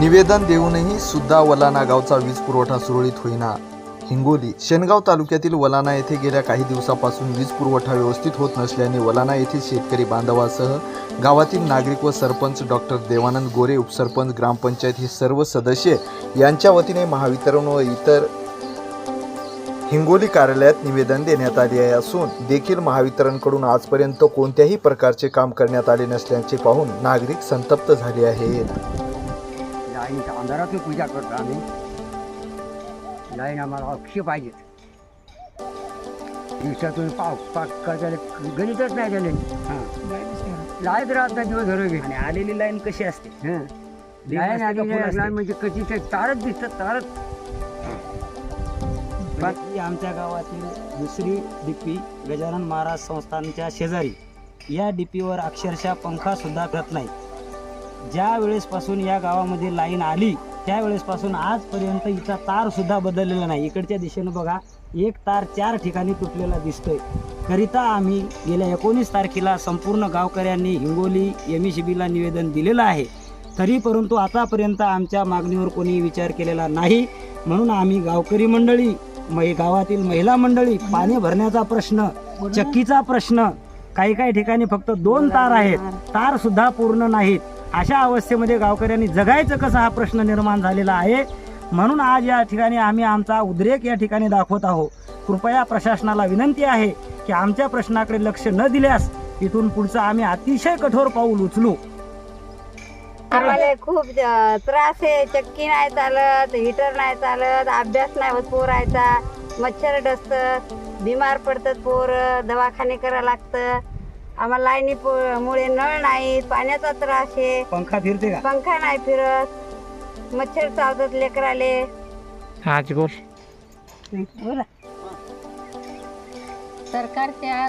निवेदन देऊनही सुद्धा वलाना गावचा वीज पुरवठा सुरळीत होईना. हिंगोली शेनगाव तालुक्यातील वलाना येथे गेल्या काही दिवसापासून वीज पुरवठा व्यवस्थित होत नसल्याने वलाना येथील शेतकरी बांधवासह गावातील नागरिक व सरपंच डॉक्टर देवानंद गोरे उपसरपंच ग्रामपंचायत हे सर्व सदस्य यांच्या वतीने महावितरण व इतर हिंगोली कार्यालयात निवेदन देण्यात आले आहे असून देखील महावितरणकडून आजपर्यंत कोणत्याही प्रकारचे काम करण्यात आले नसल्याचे पाहून नागरिक संतप्त झाले आहेत. लाईन अंधारातून पूजा करतो आम्ही. लाईन आम्हाला अक्षय पाहिजे. दिवसातून पाव पाक करायला गणितच नाही झाले. लाइट राहत नाही दिवस आणि आलेली लाईन कशी असते? हं. लाईन आली? लाईन म्हणजे कशी ते तारच दिसतात तारच. ही आमच्या गावातील दुसरी डीपी गजानन महाराज संस्थानच्या शेजारी. या डीपीवर अक्षरशः पंखा सुद्धा फिरत नाही. ज्या वेळेसपासून या गावामध्ये लाईन आली त्यावेळेसपासून आजपर्यंत हिचा तार सुद्धा बदललेला नाही. इकडच्या दिशेनं बघा एक तार चार ठिकाणी तुटलेला दिसतोय. करिता आम्ही गेल्या एकोणीस तारखेला संपूर्ण गावकऱ्यांनी हिंगोली एम ई निवेदन दिलेलं आहे. तरी परंतु आतापर्यंत आमच्या मागणीवर कोणी विचार केलेला नाही. म्हणून आम्ही गावकरी मंडळी मै गावातील महिला मंडळी पाणी भरण्याचा प्रश्न चक्कीचा प्रश्न काही काही ठिकाणी फक्त दोन तार आहेत. तार सुद्धा पूर्ण नाहीत. अशा अवस्थेमध्ये गावकऱ्यांनी जगायचं कसं हा प्रश्न निर्माण झालेला आहे? म्हणून आज या ठिकाणी आम्ही आमचा उद्रेक या ठिकाणी दाखवत आहोत. कृपया प्रशासनाला विनंती आहे की आमच्या प्रश्नाकडे लक्ष न दिल्यास इथून पुढचं आम्ही अतिशय कठोर पाऊल उचलू. आम्हाला खूप त्रास आहे. चक्की नाही चालत हिटर नाही चालत अभ्यास नाही होत पोरायचा. मच्छर डसत बिमार पडतात पोर दवाखाने करावं लागतं. आम्हाला लाईनी पो- मुळे नळ नाही पाण्याचा त्रास आहे. पंखा फिरते का? पंखा नाही फिरत. मच्छर चावतात लेकराले. बोला. सरकारच्या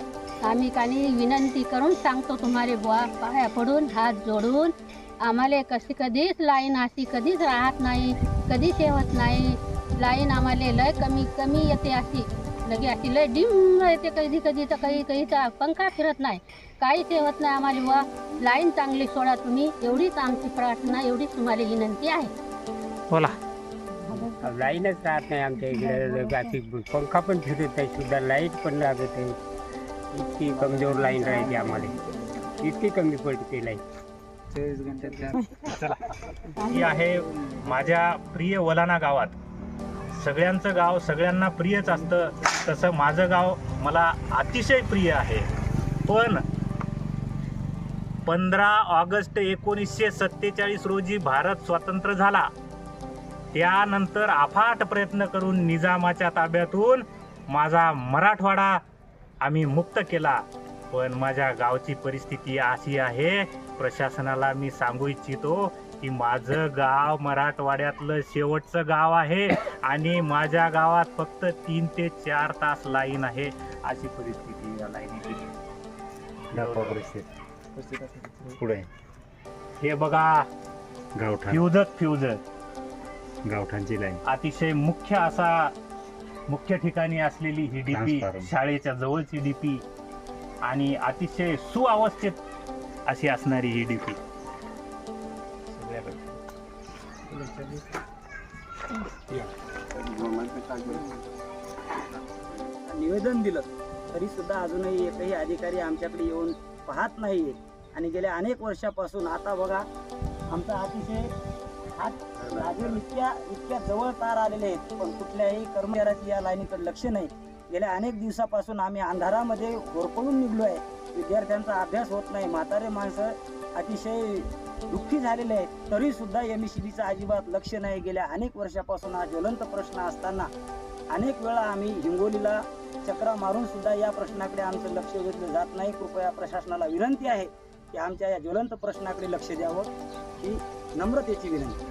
आम्ही कानी विनंती करून सांगतो तुम्हाला बुवा पाया पडून हात जोडून. आम्हाला कशी कधीच लाईन अशी कधीच राहत नाही कधीच येत नाही. लाईन आम्हाला लय कमी कमी येते अशी. लगे अशी लय डिम येते कधी कधी तर काही कधीचा पंखा फिरत नाही. काहीच येत नाही आम्हाला बुवा. लाईन चांगली सोडा तुम्ही. एवढीच आमची प्रार्थना एवढीच तुम्हाला विनंती आहे. लाईनच राहत नाही आमच्या इकडे. बाकी पंखा पण फिरत नाही. सुद्धा लाइट पण लागत नाही. इतकी कमजोर लाईन राहायची आम्हाला. इतकी कमी पडते लाईन ही आहे माझ्या प्रिय वलाना गावात. सगळ्यांचं गाव सगळ्यांना प्रियच असतं. तसं माझं गाव मला अतिशय प्रिय आहे. पण पंधरा ऑगस्ट एकोणीसशे सत्तेचाळीस रोजी भारत स्वतंत्र झाला. त्यानंतर अफाट प्रयत्न करून निजामाच्या ताब्यातून माझा मराठवाडा आम्ही मुक्त केला. पण माझ्या गावची परिस्थिती अशी आहे प्रशासनाला मी सांगू इच्छितो की माझं गाव मराठवाड्यातलं शेवटचं गाव आहे आणि माझ्या गावात फक्त तीन ते चार तास लाईन आहे अशी परिस्थिती या लाईनीची पुढे. हे बघा गावठाण. फ्युजच फ्युज गावठाणची लाईन. अतिशय मुख्य असा मुख्य ठिकाणी असलेली ही डीपी. शाळेच्या जवळची डीपी आणि अतिशय सुअवस्थेत अशी असणारी ही डीपी निवेदन दिलं. तरी सुद्धा अजूनही एकही अधिकारी आमच्याकडे येऊन पाहत नाहीये. आणि गेल्या अनेक वर्षापासून आता बघा आमचा अतिशय हात अजून इतक्या इतक्या जवळ तार आलेले आहेत. पण कुठल्याही कर्मचाऱ्याची या लाईनीकडे लक्ष नाही. गेल्या अनेक दिवसापासून आम्ही अंधारामध्ये होरपळून निघलो आहे विद्यार्थ्यांचा अभ्यास होत नाही. म्हातारे माणसं अतिशय दुःखी झालेले आहेत. तरी सुद्धा एम बीचं अजिबात लक्ष नाही. गेल्या अनेक वर्षापासून हा ज्वलंत प्रश्न असताना अनेक वेळा आम्ही हिंगोलीला चक्रा मारून सुद्धा या प्रश्नाकडे आमचं लक्ष वेधलं जात नाही. कृपया प्रशासनाला विनंती आहे की आमच्या या ज्वलंत प्रश्नाकडे लक्ष द्यावं ही नम्रतेची विनंती